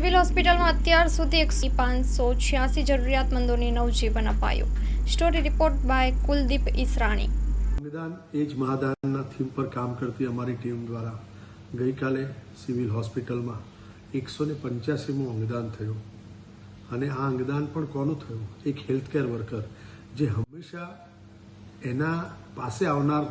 Civil હોસ્પિટલમાં અત્યાર સુધી એકસો પાંચસો છ્યાસી જરૂરિયાતમંદોને નવજીવન અપાયું. Story report by Kuldeep Israni. સંવિધાન એ જ મહાદાનના થીમ પર કામ કરતી અમારી ટીમ દ્વારા ગઈકાલે સિવિલ હોસ્પિટલમાં એકસો ને પંચ્યાસીમું અંગદાન થયું. અને આ અંગદાન પણ કોનું થયું? એક હેલ્થકેર વર્કર, જે હંમેશા એના પાસે આવનાર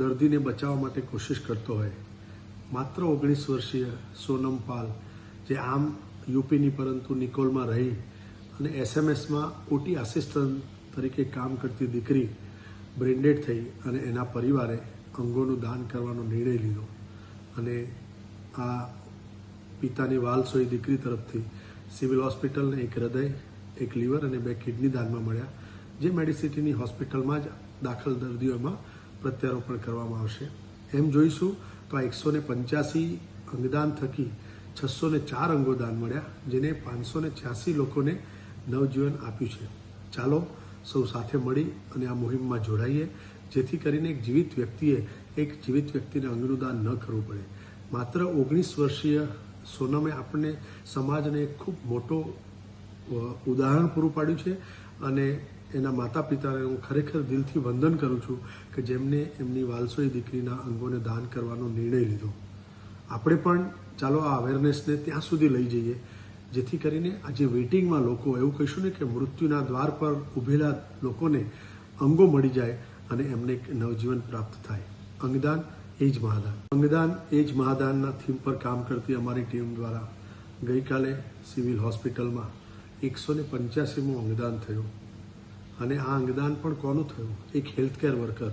દર્દીને બચાવવા માટે કોશિશ કરતો હોય. માત્ર ઓગણીસ વર્ષીય સોનમ પાલ જે આમ યુપીની પરંતુ નિકોલમાં રહી અને એસએમએસમાં ઓટી આસિસ્ટન્ટ તરીકે કામ કરતી દીકરી બ્રેન્ડેડ થઈ અને એના પરિવારે અંગોનું દાન કરવાનો નિર્ણય લીધો. અને આ પિતાની વાલસોઈ દીકરી તરફથી સિવિલ હોસ્પિટલને એક હૃદય, એક લીવર અને બે કિડની દાનમાં મળ્યા, જે મેડિસિટીની હોસ્પિટલમાં જ દાખલ દર્દીઓમાં પ્રત્યારોપણ કરવામાં આવશે. એમ જોઈશું તો આ એકસો ને પંચ્યાસી અંગદાન થકી છસો ને ચાર અંગો દાન મળ્યા, જેને પાંચસો ને છ્યાસી લોકોને નવજીવન આપ્યું છે. ચાલો, સૌ સાથે મળી અને આ મુહિમમાં જોડાઈએ, જેથી કરીને એક જીવિત વ્યક્તિએ એક જીવિત વ્યક્તિને અંગનું દાન ન કરવું પડે. માત્ર ઓગણીસ વર્ષીય સોનમે આપણને સમાજને એક ખૂબ મોટો ઉદાહરણ પૂરું પાડ્યું છે અને એના માતા પિતાને હું ખરેખર દિલથી વંદન કરું છું કે જેમને એમની વાલસોઈ દીકરીના અંગોને દાન કરવાનો નિર્ણય લીધો. આપણે પણ ચાલો આ અવેરનેસને ત્યાં સુધી લઈ જઈએ. જેથી કરીને આજે વેઇટિંગમાં લોકો એવું કહીશું ને કે મૃત્યુના દ્વાર પર ઊભેલા લોકોને અંગો મળી જાય અને એમને નવજીવન પ્રાપ્ત થાય. અંગદાન એ જ મહાદાન. અંગદાન એ જ મહાદાનના થીમ પર કામ કરતી અમારી ટીમ દ્વારા ગઈકાલે સિવિલ હોસ્પિટલમાં એકસો ને પંચ્યાસીમું અંગદાન થયું. અને આ અંગદાન પણ કોનું થયું? એક હેલ્થકેર વર્કર